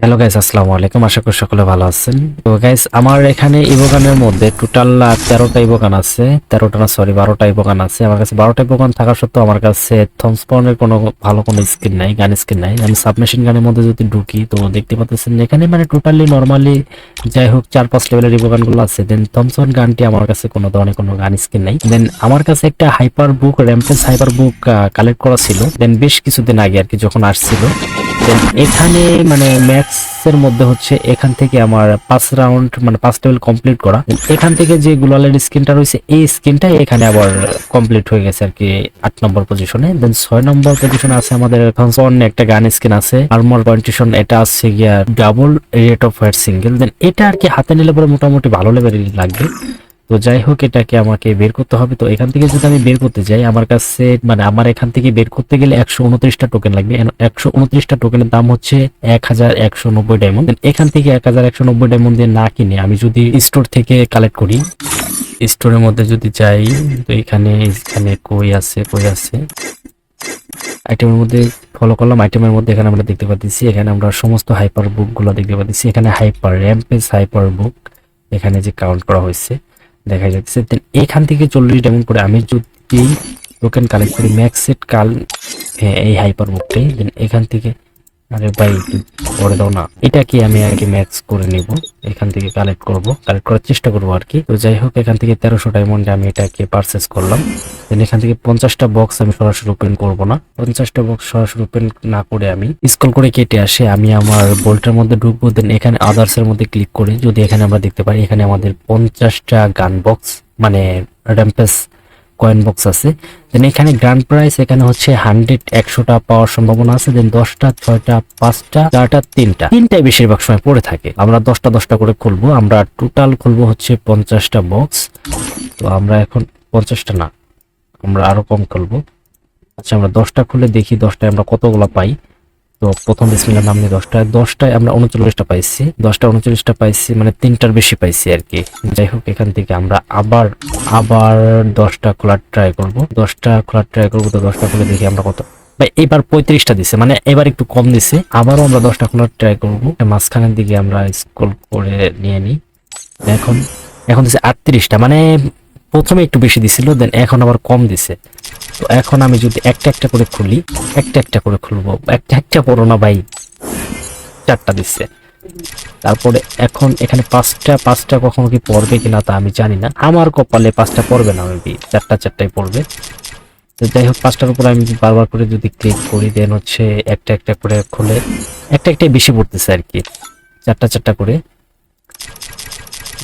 Hello guys আসসালামু আলাইকুম। আশা করি সকলে ভালো আছেন। তো গাইস আমার এখানে ইবোগানের মধ্যে টোটাল তেরোটা ইবোগান আছে। তেরোটা না সরি বারোটা ইবোগান আছে। আমার কাছে বারোটা ইবোগান থাকা সত্ত্বেও আমার কাছে থমসপনের কোনো ভালো কোনো স্কিন নাই গান স্কিন নাই। আমি সাবমেশিন গানের মধ্যে যদি ঢুকি, তো দেখতে পাচ্ছেন এখানে মানে টোটালি নর্মালি যাই হোক চার পাঁচ লেভেলের ইবোগানগুলো আছে। দেন থমসন গানটি আমার কাছে কোনো ধরনের কোনো গান স্কিন নাই। দেন আমার কাছে একটা হাইপার বুক র্যাম্পেস হাইপার বুক কালেক্ট করা ছিল। দেন বেশ কিছুদিন আগে আর কি যখন আসছিল। Then এখানে মানে ম্যাক্স এর মধ্যে হচ্ছে এখান থেকে আমার পাঁচ রাউন্ড মানে পাঁচ লেভেল কমপ্লিট করা। এখান থেকে যে গুলালের স্কিনটা রয়েছে, এই স্কিনটা এখানে আবার কমপ্লিট হয়ে গেছে আর কি আট নম্বর পজিশনে দেন ছয় নম্বর পজিশনে আছে আমাদের একটা গান স্কিন আছে। এটা আছে গিয়া double rate of fire single then এটা আর কি হাতে নিলে পরে মোটামুটি ভালো লেভেলের লাগবে। তো যাই হোক, এটাকে আমাকে বের করতে হবে। তো এখান থেকে যদি আমি বের করতে যাই, আমার কাছে মানে আমার এখান থেকে বের করতে গেলে একশো উনত্রিশটা টোকেন লাগবে। একশো উনত্রিশটা টোকেনের দাম হচ্ছে এক হাজার একশো নব্বই ডায়মন্ড এখান থেকে এক হাজার একশো নব্বই ডায়মন্ড দিয়ে না কিনে আমি যদি স্টোর থেকে কালেক্ট করি স্টোরের মধ্যে যদি যাই, তো এখানে এখানে কই আছে কই আছে? আইটেমের মধ্যে ফলো করলাম। আইটেমের মধ্যে এখানে আমরা দেখতে পাচ্ছি, এখানে আমরা সমস্ত হাইপার বুকগুলো দেখতে পাচ্ছি। এখানে হাইপার র্যাম্পেজ হাইপার বুক এখানে যে কাউন্ট করা হয়েছে, দেখা যাচ্ছে। দেন এখান থেকে চল্লিশ ডায়মন্ড করে আমি যদি টোকেন কালেক্ট করি ম্যাক্স সেট কাল এই হাইপার বুকটাই দেন এখান থেকে আরে ভাই, করে দাও না। এটাকে আমি আর কি ম্যাক্স করে নিব? এখান থেকে কালেক্ট করব। কালেক্ট করার চেষ্টা করব আর কি। তো যাই হোক, এখান থেকে তেরোশো ডায়মন্ডে আমি এটাকে পারচেস করলাম। দেন এখান থেকে পঞ্চাশটা বক্স আমি সরাসরি ওপেন করব না। পঞ্চাশটা বক্স সরাসরি ওপেন না করে আমি স্কল করে কেটে আসে, আমি আমার বোল্টের মধ্যে ঢুকবো। দেন এখানে আদার্স এর মধ্যে ক্লিক করে, যদি এখানে আমরা দেখতে পারি এখানে আমাদের পঞ্চাশটা গান বক্স মানে র্যাম্পেস কয়েন বক্স আছে। দেন এখানে গ্র্যান্ড প্রাইস এখানে হচ্ছে হান্ড্রেড একশোটা পাওয়ার সম্ভাবনা আছে। দেন দশটা, ছয়টা, পাঁচটা, চারটা, তিনটা। তিনটাই বেশিরভাগ সময় পড়ে থাকে। আমরা দশটা দশটা করে খুলবো। আমরা টোটাল খুলবো হচ্ছে পঞ্চাশটা বক্স তো আমরা এখন পঞ্চাশটা না, আমরা আরও কম খুলবো। আচ্ছা আমরা দশটা খুলে দেখি দশটায় আমরা কতগুলো পাই। তো প্রথম বিসমিল্লার নাম নিয়ে দশটায় দশটায় আমরা উনচল্লিশটা পাইছি দশটা উনচল্লিশটা পাইছি মানে তিনটার বেশি পাইছি আর কি। যাই হোক, এখান থেকে আমরা আবার আবার দশটা খোলার ট্রাই করব। দশটা খোলার ট্রাই করব তো দশটা খুলে দেখি আমরা কত। এবার পঁয়ত্রিশটা দিছে মানে এবার একটু কম দিছে। আবারও আমরা দশটা খোলার ট্রাই করব। মাঝখানের দিকে আমরা স্ক্রল করে নিয়ে নিই। এখন এখন দিছে আটত্রিশটা মানে প্রথমে একটু বেশি দিছিল দেন এখন আবার কম দিছে। তো এখন আমি যদি একটা একটা করে খুলি, একটা একটা করে খুলবো। একটা একটা পড়ো না ভাই। চারটা দিচ্ছে। তারপরে এখন এখানে পাঁচটা পাঁচটা কখনো কি পড়বে কিনা তা আমি জানি না। আমার কপালে পাঁচটা পড়বে না মেবি চারটা চারটাই পড়বে। তো যাই হোক, পাঁচটার উপর আমি বারবার করে যদি ক্লিক করি দেন হচ্ছে একটা একটা করে খুলে, একটা একটাই বেশি পড়তেছে আর কি। চারটা চারটা করে।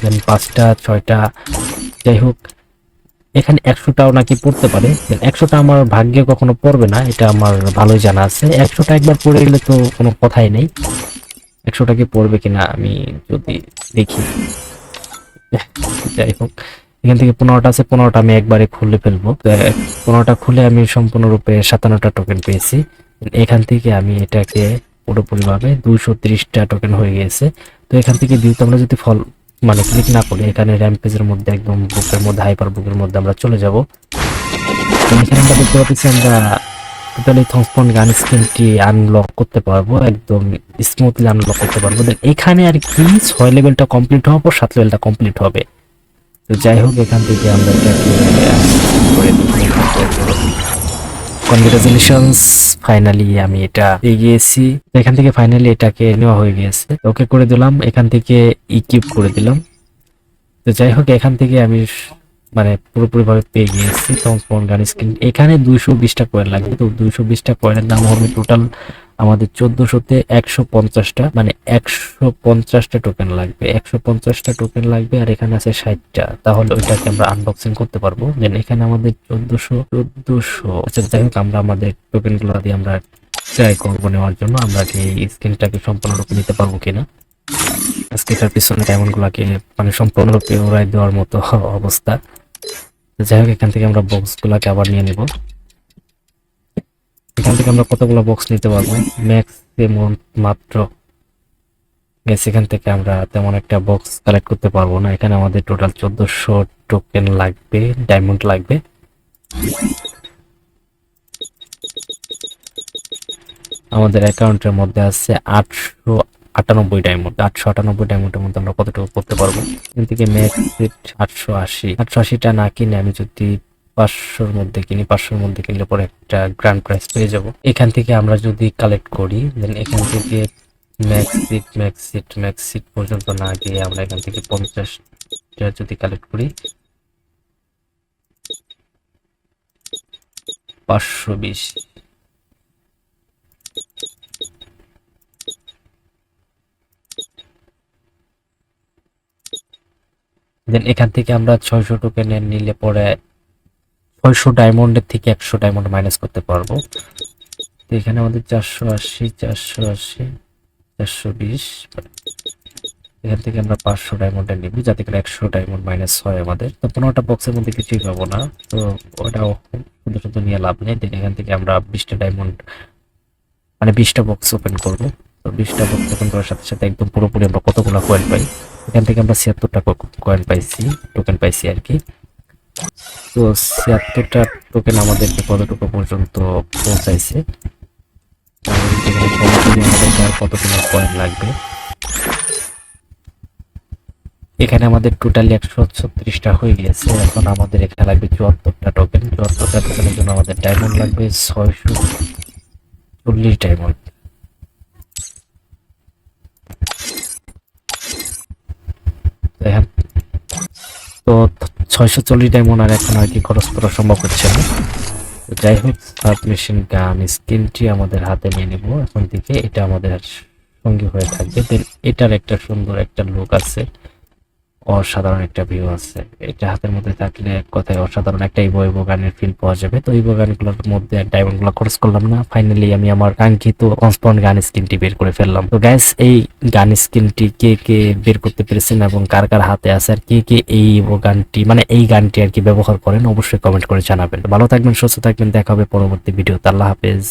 দেন পাঁচটা, ছয়টা, যাই হোক। এখানে একশোটাও নাকি পড়তে পারে। একশোটা আমার ভাগ্যে কখনো পড়বে না, এটা আমার ভালোই জানা আছে। একশোটা একবার পড়ে গেলে তো কোনো কথাই নেই। একশোটা কি পড়বে কিনা আমি যদি দেখি। যাই হোক, এখান থেকে পনেরোটা আছে, পনেরোটা আমি একবারে খুলে ফেলব। পনেরোটা খুলে আমি সম্পূর্ণরূপে সাতান্নটা টোকেন পেয়েছি। এখান থেকে আমি এটাকে পুরোপুরিভাবে দুশো তিরিশটা টোকেন হয়ে গেছে তো এখান থেকে যেহেতু আমরা যদি ফল মানে ক্লিক না করি এখানে র্যাম্পেজের মধ্যে একদম বুকের মধ্যে হাইপার বুকের মধ্যে আমরা চলে যাব। এখানে আমরা দেখতে পাচ্ছি আমরা টোটালি থংস্পন গান স্কিনটি আনলক করতে পারব, একদম স্মুথলি আনলক করতে পারব। দেন এখানে আর কি ছয় লেভেলটা কমপ্লিট পর সাত লেভেলটা কমপ্লিট হবে। তো যাই হোক, এখান থেকে আমরা এটাকে কনগ্রাচুলেশনস ফাইনালি আমি এটা পেয়ে গিয়েছি তো এখান থেকে ফাইনালি এটাকে নেওয়া হয়ে গিয়েছে। ওকে করে দিলাম, এখান থেকে ইকুইপ করে দিলাম। তো যাই হোক, এখান থেকে আমি মানে পুরোপুরি ভাবে পেয়ে গিয়েছি। তখন ফোন গান স্ক্রিন এখানে দুইশো বিশটা কয়েন লাগবে। তো দুইশো বিশটা কয়েনের দাম হবে টোটাল আমাদের চোদ্দশোতে একশো পঞ্চাশটা। মানে একশো পঞ্চাশটা টোকেন লাগবে। একশো পঞ্চাশটা টোকেন লাগবে আর এখানে আছে ষাটটা। তাহলে ওইটাকে আমরা আনবক্সিং করতে পারব। দেন এখানে আমাদের চোদ্দশো চোদ্দশো। আচ্ছা যাই হোক, আমরা আমাদের টোকেনগুলো দিয়ে আমরা ট্রাই করব নেওয়ার জন্য। আমরা কি স্ক্রিনটাকে সম্পূর্ণরূপে নিতে পারব কিনা? আজকে এটার পিছনে ডায়মন্ড গুলাকে মানে সম্পূর্ণরূপে উড়াই দেওয়ার মতো অবস্থা। যাই হোক, এখান থেকে আমরা বক্স গুলাকে আবার নিয়ে নেব। এখান থেকে আমরা কতগুলো বক্স নিতে পারব? ম্যাক্সিমাম মাত্র গ্যাস এখান থেকে আমরা তেমন একটা বক্স কালেক্ট করতে পারব না। এখানে আমাদের টোটাল চোদ্দশো টোকেন লাগবে ডায়মন্ড লাগবে। আমাদের অ্যাকাউন্টের মধ্যে আছে আটশো আটানব্বই ডায়মন্ড আটশো আটানব্বই ডায়মন্ডের মধ্যে আমরা কতটুকু করতে পারব? এখান থেকে ম্যাক্স আটশো আশি। আটশো আশিটা না কিনে আমি যদি পাঁচশোর মধ্যে কিনি, পাঁচশোর মধ্যে কিনলে পরে একটা গ্র্যান্ড প্রাইস পেয়ে যাব। এখান থেকে আমরা যদি কালেক্ট করি দেন এখান থেকে max seat max seat max seat পর্যন্ত না গিয়ে আমরা এখান থেকে পঞ্চাশটা যদি কালেক্ট করি, পাঁচশো বিশ। দেন এখান থেকে আমরা ছয়শো টোকেনের নিলে পরে ছয়শো ডায়মন্ডের থেকে একশো ডায়মন্ড মাইনাস করতে পারব। তো এখানে আমাদের চারশো আশি চারশো আশি, চারশো বিশ। এখান থেকে আমরা পাঁচশো ডায়মন্ডের নিব, যাতে করে একশো ডায়মন্ড মাইনাস হয় আমাদের। তো পনেরোটা বক্সের মধ্যে কিছুই পাবো না। তো ওটাও শুধু শুধু নিয়ে লাভ নেই। দেন এখান থেকে আমরা বিশটা ডায়মন্ড মানে বিশটা বক্স ওপেন করব। তো বিশটা বক্স ওপেন করার সাথে সাথে একদম পুরোপুরি আমরা কতগুলো কয়েন পাই? এখান থেকে আমরা ছিয়াত্তরটা কয়েন পাইছি টোকেন পাইছি আর কি। তো ছিয়াত্তরটা টোকেন আমাদেরকে কতটুকু পর্যন্ত পৌঁছাইছে? আর কয়েন লাগবে এখানে আমাদের টোটালি একশো ছত্রিশটা হয়ে গেছে। এখন আমাদের এখানে লাগবে চুয়াত্তরটা টোকেন চুয়াত্তরটা টোকেনের জন্য আমাদের ডায়মন্ড লাগবে ছয়শো চল্লিশ ডায়মন্ড এখন তো ছয়শো চল্লিশ ডায়মন্ড আর এখন আর কি খরচ করা সম্ভব হচ্ছে না। যাই হোক সাবমিশন গান স্কিনটি আমাদের হাতে নিয়ে নেব। এখন থেকে এটা আমাদের সঙ্গী হয়ে থাকবে। দেন এটার একটা সুন্দর একটা লুক আছে। অসাধারণ একটা ভিউ আছে। এটা হাতের মধ্যে থাকলে এক কথায় অসাধারণ একটা ইভো ইভো গানের ফিল পাওয়া যাবে। তো ইভো গানগুলোর মধ্যে ডায়মন্ডগুলো খরচ করলাম না। ফাইনালি আমি আমার কাঙ্ক্ষিত কনস্পন গান স্কিনটি বের করে ফেললাম। তো গ্যাস এই গান স্কিনটি কে কে বের করতে পেরেছেন এবং কার কার হাতে আছে আর কে কে এই ইভো গানটি মানে এই গানটি আর কি ব্যবহার করেন, অবশ্যই কমেন্ট করে জানাবেন। ভালো থাকবেন, সুস্থ থাকবেন, দেখা হবে পরবর্তী ভিডিওতে আল্লাহ হাফেজ।